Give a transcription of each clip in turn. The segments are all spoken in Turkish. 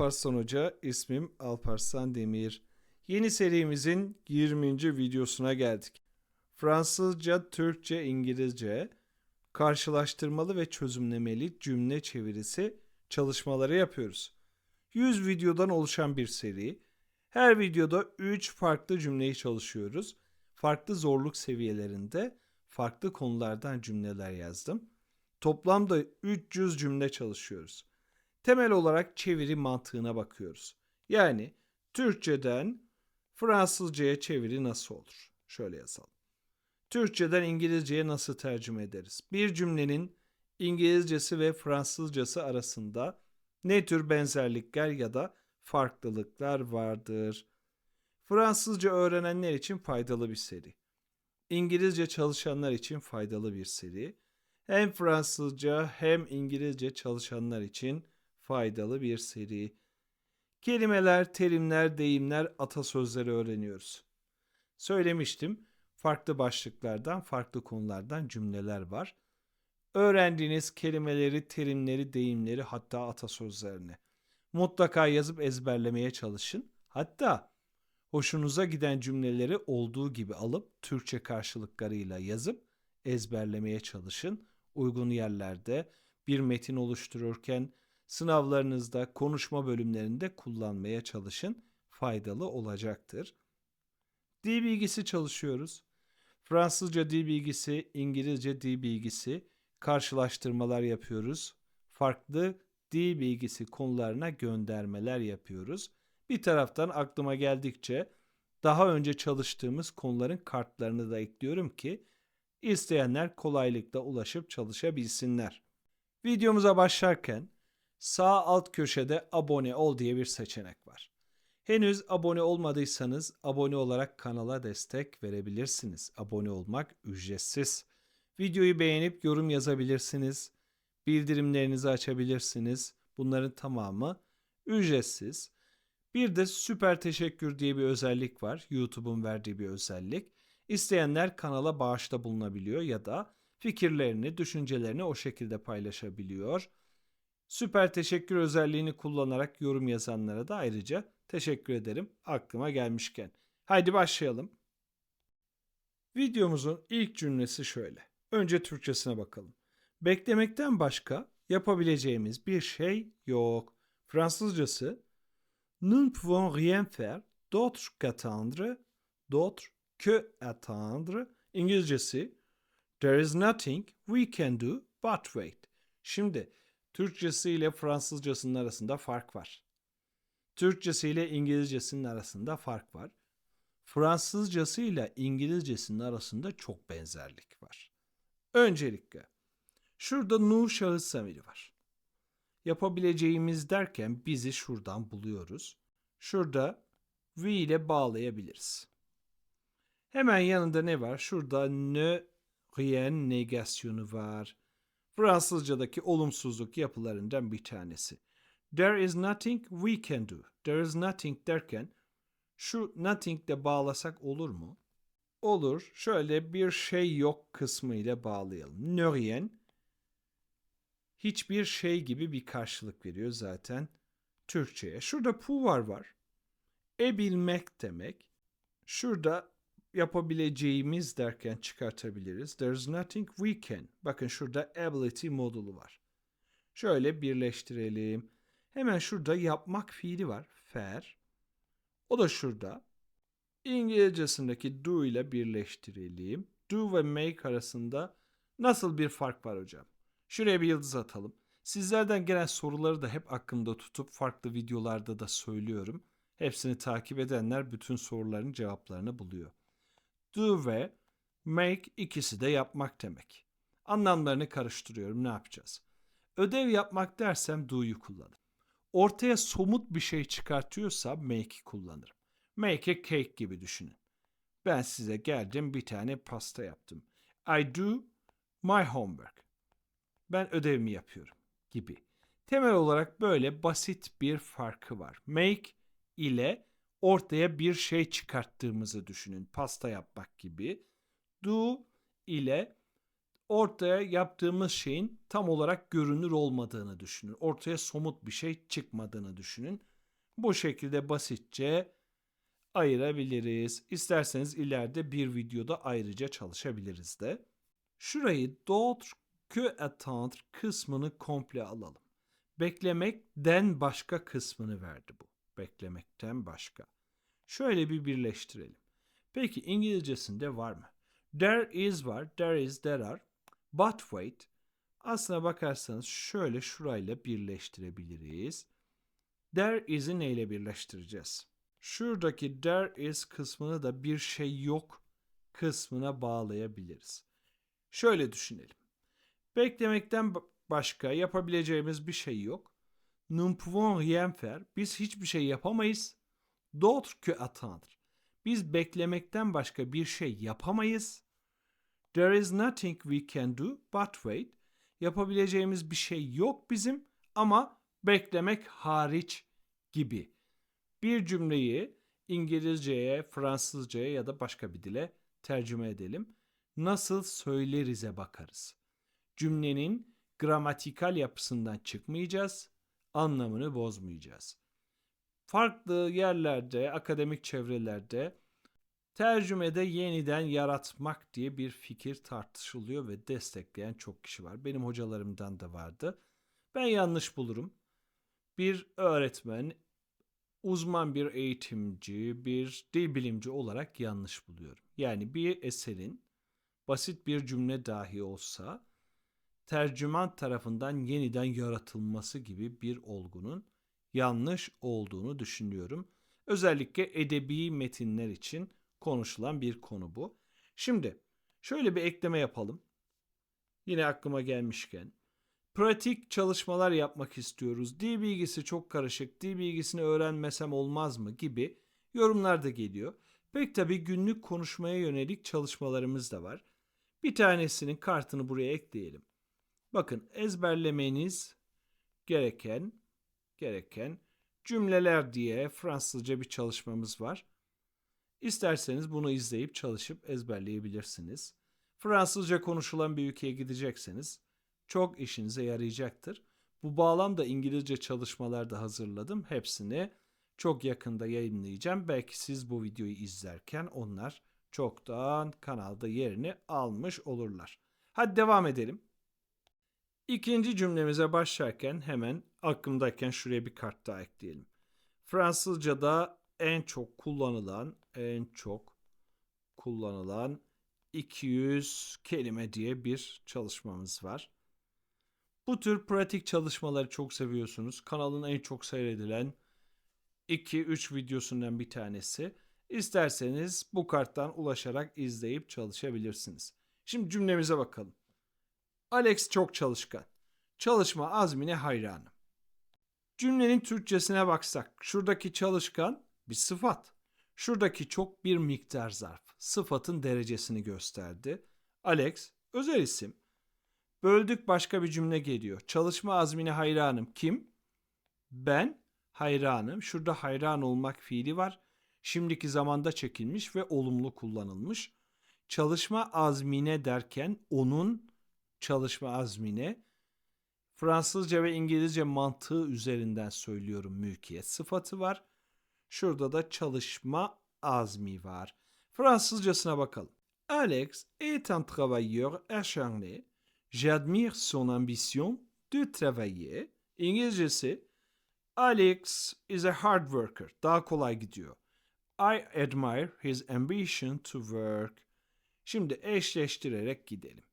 Alparslan Hoca, ismim Alparslan Demir. Yeni serimizin 20. videosuna geldik. Fransızca, Türkçe, İngilizce karşılaştırmalı ve çözümlemeli cümle çevirisi çalışmaları yapıyoruz. 100 videodan oluşan bir seri. Her videoda 3 farklı cümleyi çalışıyoruz. Farklı zorluk seviyelerinde farklı konulardan cümleler yazdım. Toplamda 300 cümle çalışıyoruz. Temel olarak çeviri mantığına bakıyoruz. Yani Türkçeden Fransızcaya çeviri nasıl olur? Şöyle yazalım. Türkçeden İngilizceye nasıl tercüme ederiz? Bir cümlenin İngilizcesi ve Fransızcası arasında ne tür benzerlikler ya da farklılıklar vardır? Fransızca öğrenenler için faydalı bir seri. İngilizce çalışanlar için faydalı bir seri. Hem Fransızca hem İngilizce çalışanlar için faydalı bir seri. Kelimeler, terimler, deyimler, atasözleri öğreniyoruz. Söylemiştim, farklı başlıklardan, farklı konulardan cümleler var. Öğrendiğiniz kelimeleri, terimleri, deyimleri hatta atasözlerini mutlaka yazıp ezberlemeye çalışın. Hatta hoşunuza giden cümleleri olduğu gibi alıp Türkçe karşılıklarıyla yazıp ezberlemeye çalışın. Uygun yerlerde bir metin oluştururken sınavlarınızda konuşma bölümlerinde kullanmaya çalışın. Faydalı olacaktır. Dil bilgisi çalışıyoruz. Fransızca dil bilgisi, İngilizce dil bilgisi karşılaştırmalar yapıyoruz. Farklı dil bilgisi konularına göndermeler yapıyoruz. Bir taraftan aklıma geldikçe daha önce çalıştığımız konuların kartlarını da ekliyorum ki isteyenler kolaylıkla ulaşıp çalışabilsinler. Videomuza başlarken sağ alt köşede abone ol diye bir seçenek var. Henüz abone olmadıysanız abone olarak kanala destek verebilirsiniz. Abone olmak ücretsiz. Videoyu beğenip yorum yazabilirsiniz. Bildirimlerinizi açabilirsiniz. Bunların tamamı ücretsiz. Bir de süper teşekkür diye bir özellik var. YouTube'un verdiği bir özellik. İsteyenler kanala bağışta bulunabiliyor ya da fikirlerini, düşüncelerini o şekilde paylaşabiliyor. Süper teşekkür özelliğini kullanarak yorum yazanlara da ayrıca teşekkür ederim aklıma gelmişken. Haydi başlayalım. Videomuzun ilk cümlesi şöyle. Önce Türkçesine bakalım. Beklemekten başka yapabileceğimiz bir şey yok. Fransızcası Nous ne pouvons rien faire d'autre qu'attendre, d'autre que attendre. İngilizcesi There is nothing we can do but wait. Şimdi Türkçesi ile Fransızcasının arasında fark var. Türkçesi ile İngilizcesinin arasında fark var. Fransızcası ile İngilizcesinin arasında çok benzerlik var. Öncelikle şurada nu şahıs zamiri var. Yapabileceğimiz derken bizi şuradan buluyoruz. Şurada we ile bağlayabiliriz. Hemen yanında ne var? Şurada ne rien negasyonu var. Fransızcadaki olumsuzluk yapılarından bir tanesi. There is nothing we can do. There is nothing derken şu nothing de bağlasak olur mu? Olur. Şöyle bir şey yok kısmı ile bağlayalım. Ne rien hiçbir şey gibi bir karşılık veriyor zaten Türkçe'ye. Şurada puvar var. E bilmek demek. Şurada yapabileceğimiz derken çıkartabiliriz. There's nothing we can. Bakın şurada ability modulu var. Şöyle birleştirelim. Hemen şurada yapmak fiili var. Fair. O da şurada. İngilizcesindeki do ile birleştirelim. Do ve make arasında nasıl bir fark var hocam? Şuraya bir yıldız atalım. Sizlerden gelen soruları da hep aklımda tutup farklı videolarda da söylüyorum. Hepsini takip edenler bütün soruların cevaplarını buluyor. Do ve make ikisi de yapmak demek. Anlamlarını karıştırıyorum ne yapacağız? Ödev yapmak dersem do'yu kullanırım. Ortaya somut bir şey çıkartıyorsa make'i kullanırım. Make a cake gibi düşünün. Ben size geldim bir tane pasta yaptım. I do my homework. Ben ödevimi yapıyorum gibi. Temel olarak böyle basit bir farkı var. Make ile ortaya bir şey çıkarttığımızı düşünün. Pasta yapmak gibi. Do ile ortaya yaptığımız şeyin tam olarak görünür olmadığını düşünün. Ortaya somut bir şey çıkmadığını düşünün. Bu şekilde basitçe ayırabiliriz. İsterseniz ileride bir videoda ayrıca çalışabiliriz de. Şurayı d'autre que attendre kısmını komple alalım. Beklemekten başka kısmını verdi bu. Beklemekten başka. Şöyle bir birleştirelim. Peki İngilizcesinde var mı? There is var, there is, there are. But wait. Aslına bakarsanız şöyle şurayla birleştirebiliriz. There is'i neyle birleştireceğiz? Şuradaki there is kısmını da bir şey yok kısmına bağlayabiliriz. Şöyle düşünelim. Beklemekten ba- başka yapabileceğimiz bir şey yok. Nous pouvons rien faire. Biz hiçbir şey yapamayız. D'autre que attendre. Biz beklemekten başka bir şey yapamayız. There is nothing we can do but wait. Yapabileceğimiz bir şey yok bizim ama beklemek hariç gibi. Bir cümleyi İngilizceye, Fransızcaya ya da başka bir dile tercüme edelim. Nasıl söyleriz'e bakarız. Cümlenin gramatikal yapısından çıkmayacağız, anlamını bozmayacağız. Farklı yerlerde, akademik çevrelerde tercümede yeniden yaratmak diye bir fikir tartışılıyor ve destekleyen çok kişi var. Benim hocalarımdan da vardı. Ben yanlış bulurum. Bir öğretmen, uzman bir eğitimci, bir dil bilimci olarak yanlış buluyorum. Yani bir eserin basit bir cümle dahi olsa tercüman tarafından yeniden yaratılması gibi bir olgunun yanlış olduğunu düşünüyorum. Özellikle edebi metinler için konuşulan bir konu bu. Şimdi şöyle bir ekleme yapalım. Yine aklıma gelmişken pratik çalışmalar yapmak istiyoruz. Dil bilgisi çok karışık. Dil bilgisini öğrenmesem olmaz mı gibi yorumlar da geliyor. Pek tabii günlük konuşmaya yönelik çalışmalarımız da var. Bir tanesinin kartını buraya ekleyelim. Bakın ezberlemeniz gereken gereken cümleler diye Fransızca bir çalışmamız var. İsterseniz bunu izleyip çalışıp ezberleyebilirsiniz. Fransızca konuşulan bir ülkeye gidecekseniz çok işinize yarayacaktır. Bu bağlamda İngilizce çalışmalar da hazırladım. Hepsini çok yakında yayınlayacağım. Belki siz bu videoyu izlerken onlar çoktan kanalda yerini almış olurlar. Hadi devam edelim. İkinci cümlemize başlarken hemen aklımdayken şuraya bir kart daha ekleyelim. Fransızca'da en çok kullanılan, en çok kullanılan 200 kelime diye bir çalışmamız var. Bu tür pratik çalışmaları çok seviyorsunuz. Kanalın en çok seyredilen 2-3 videosundan bir tanesi. İsterseniz bu karttan ulaşarak izleyip çalışabilirsiniz. Şimdi cümlemize bakalım. Alex çok çalışkan. Çalışma azmine hayranım. Cümlenin Türkçesine baksak, şuradaki çalışkan bir sıfat. Şuradaki çok bir miktar zarf. Sıfatın derecesini gösterdi. Alex özel isim. Böldük başka bir cümle geliyor. Çalışma azmine hayranım. Kim? Ben hayranım. Şurada hayran olmak fiili var. Şimdiki zamanda çekilmiş ve olumlu kullanılmış. Çalışma azmine derken onun çalışma azmine Fransızca ve İngilizce mantığı üzerinden söylüyorum mülkiyet sıfatı var. Şurada da çalışma azmi var. Fransızcasına bakalım. Alex est un travailleur acharné. J'admire son ambition de travailler. İngilizcesi Alex is a hard worker. Daha kolay gidiyor. I admire his ambition to work. Şimdi eşleştirerek gidelim.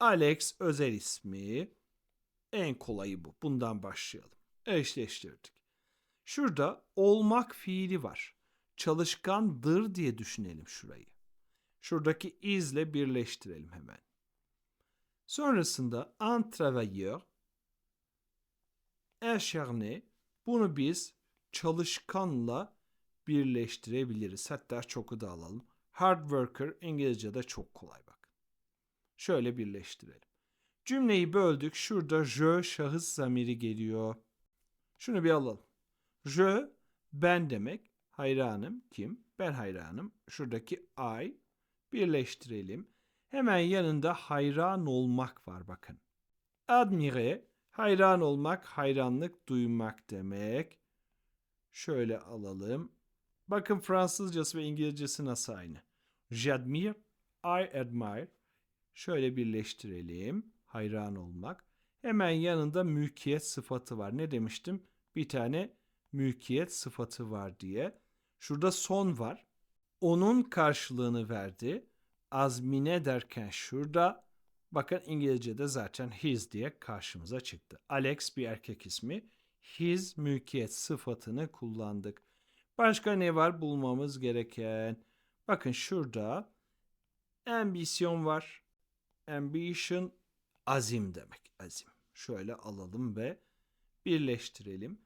Alex özel ismi. En kolayı bu. Bundan başlayalım. Eşleştirdik. Şurada olmak fiili var. Çalışkandır diye düşünelim şurayı. Şuradaki izle birleştirelim hemen. Sonrasında un travailleur acharné bunu biz çalışkanla birleştirebiliriz. Hatta çoku da alalım. Hard worker İngilizce'de çok kolay bak. Şöyle birleştirelim. Cümleyi böldük. Şurada je şahıs zamiri geliyor. Şunu bir alalım. Je ben demek. Hayranım kim? Ben hayranım. Şuradaki I birleştirelim. Hemen yanında hayran olmak var bakın. Admire hayran olmak, hayranlık duymak demek. Şöyle alalım. Bakın Fransızcası ve İngilizcesi nasıl aynı. J'admire, I admire. Şöyle birleştirelim. Hayran olmak. Hemen yanında mülkiyet sıfatı var. Ne demiştim? Bir tane mülkiyet sıfatı var diye. Şurada son var. Onun karşılığını verdi. Azmine derken şurada. Bakın İngilizce'de zaten his diye karşımıza çıktı. Alex bir erkek ismi. His mülkiyet sıfatını kullandık. Başka ne var bulmamız gereken? Bakın şurada ambisyon var. Ambition azim demek. Azim. Şöyle alalım ve birleştirelim.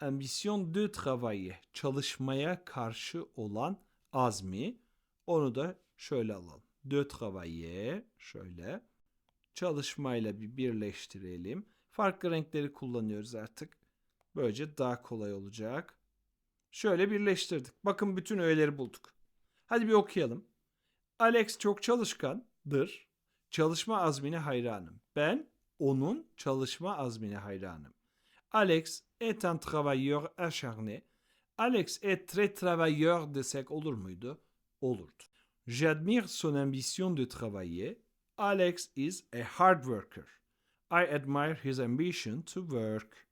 Ambition de travailler. Çalışmaya karşı olan azmi. Onu da şöyle alalım. De travailler. Şöyle. Çalışmayla bir birleştirelim. Farklı renkleri kullanıyoruz artık. Böylece daha kolay olacak. Şöyle birleştirdik. Bakın bütün öğeleri bulduk. Hadi bir okuyalım. Alex çok çalışkandır. Çalışma azmine hayranım. Ben onun çalışma azmine hayranım. Alex est un travailleur acharné. Alex est très travailleur desek olur muydu? Olurdu. J'admire son ambition de travailler. Alex is a hard worker. I admire his ambition to work.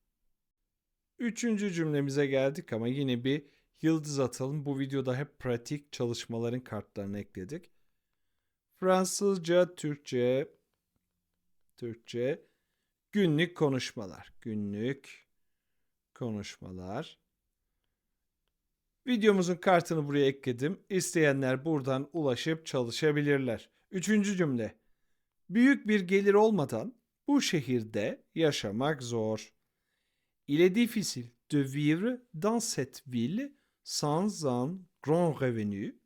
Üçüncü cümlemize geldik ama yine bir yıldız atalım. Bu videoda hep pratik çalışmaların kartlarını ekledik. Fransızca, Türkçe, Türkçe, günlük konuşmalar, günlük konuşmalar. Videomuzun kartını buraya ekledim. İsteyenler buradan ulaşıp çalışabilirler. Üçüncü cümle. Büyük bir gelir olmadan bu şehirde yaşamak zor. Il est difficile de vivre dans cette ville sans un grand revenu.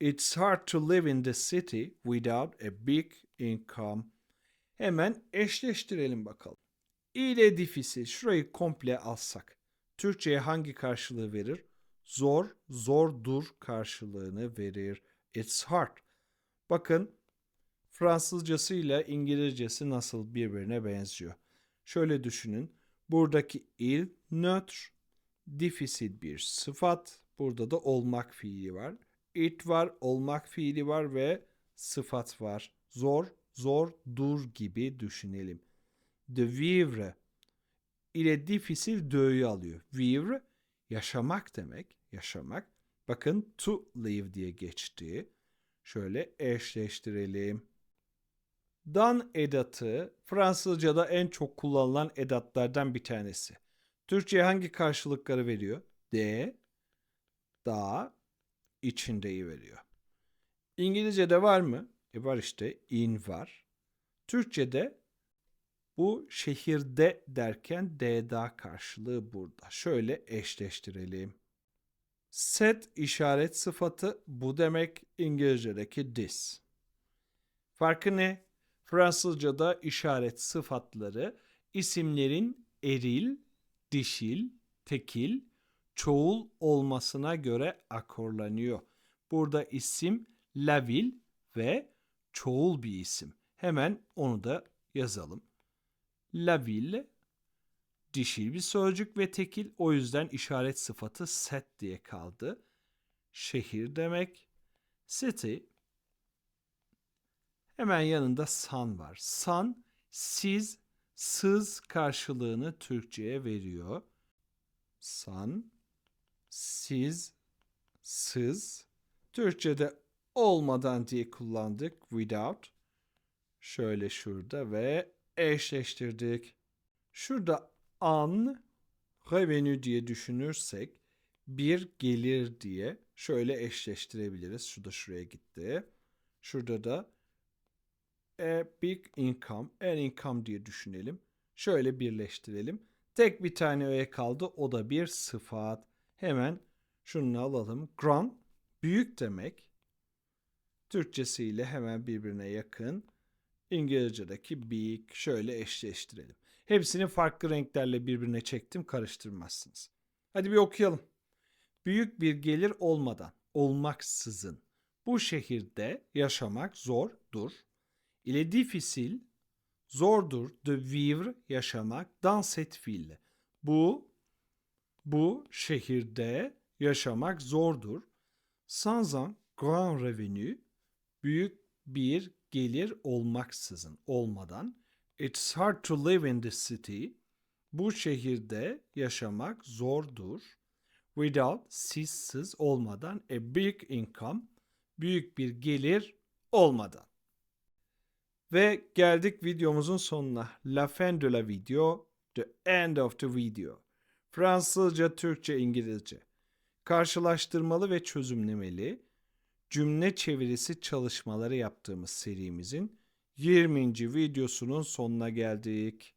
It's hard to live in the city without a big income. Hemen eşleştirelim bakalım. Il est difficile. Şurayı komple alsak. Türkçe'ye hangi karşılığı verir? Zor, zordur karşılığını verir. It's hard. Bakın Fransızcasıyla İngilizcesi nasıl birbirine benziyor. Şöyle düşünün. Buradaki il nötr, difficile bir sıfat. Burada da olmak fiili var. It var, olmak fiili var ve sıfat var. Zor, zor, dur gibi düşünelim. De vivre ile difficile de'yi alıyor. Vivre yaşamak demek. Yaşamak. Bakın to live diye geçti. Şöyle eşleştirelim. Dan edatı Fransızca'da en çok kullanılan edatlardan bir tanesi. Türkçe'ye hangi karşılıkları veriyor? De, da, içindeyi veriyor. İngilizce'de var mı? E var işte in var. Türkçe'de bu şehirde derken de da karşılığı burada. Şöyle eşleştirelim. Set işaret sıfatı bu demek İngilizce'deki this. Farkı ne? Fransızca'da işaret sıfatları isimlerin eril, dişil, tekil, çoğul olmasına göre akorlanıyor. Burada isim lavil ve çoğul bir isim. Hemen onu da yazalım. Lavil dişil bir sözcük ve tekil o yüzden işaret sıfatı set diye kaldı. Şehir demek. City Hemen yanında san var. San, siz, sız karşılığını Türkçe'ye veriyor. San, siz, sız. Türkçe'de olmadan diye kullandık. Without. Şöyle şurada ve eşleştirdik. Şurada an, revenue diye düşünürsek bir gelir diye şöyle eşleştirebiliriz. Şurada şuraya gitti. Şurada da a big income, an income diye düşünelim. Şöyle birleştirelim. Tek bir tane öğe kaldı. O da bir sıfat. Hemen şunu alalım. Grand, büyük demek. Türkçesiyle hemen birbirine yakın. İngilizce'deki big şöyle eşleştirelim. Hepsini farklı renklerle birbirine çektim karıştırmazsınız. Hadi bir okuyalım. Büyük bir gelir olmadan, olmaksızın bu şehirde yaşamak zordur. Il est zordur de vivre, yaşamak dans cette ville. Bu Bu şehirde yaşamak zordur. Sans grand revenu, büyük bir gelir olmaksızın, olmadan. It's hard to live in this city. Bu şehirde yaşamak zordur. Without, sizsiz olmadan, a big income, büyük bir gelir olmadan. Ve geldik videomuzun sonuna. La fin de la video, the end of the video. Fransızca, Türkçe, İngilizce. Karşılaştırmalı ve çözümlemeli cümle çevirisi çalışmaları yaptığımız serimizin 20. videosunun sonuna geldik.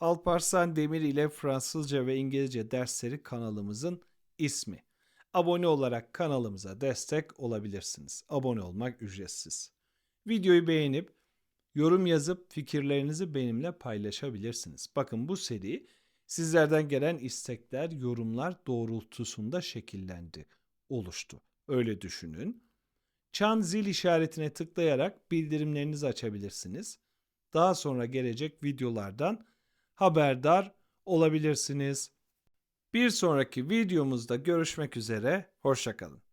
Alparslan Demir ile Fransızca ve İngilizce dersleri kanalımızın ismi. Abone olarak kanalımıza destek olabilirsiniz. Abone olmak ücretsiz. Videoyu beğenip yorum yazıp fikirlerinizi benimle paylaşabilirsiniz. Bakın bu seri sizlerden gelen istekler, yorumlar doğrultusunda şekillendi, oluştu. Öyle düşünün. Çan zil işaretine tıklayarak bildirimlerinizi açabilirsiniz. Daha sonra gelecek videolardan haberdar olabilirsiniz. Bir sonraki videomuzda görüşmek üzere, hoşçakalın.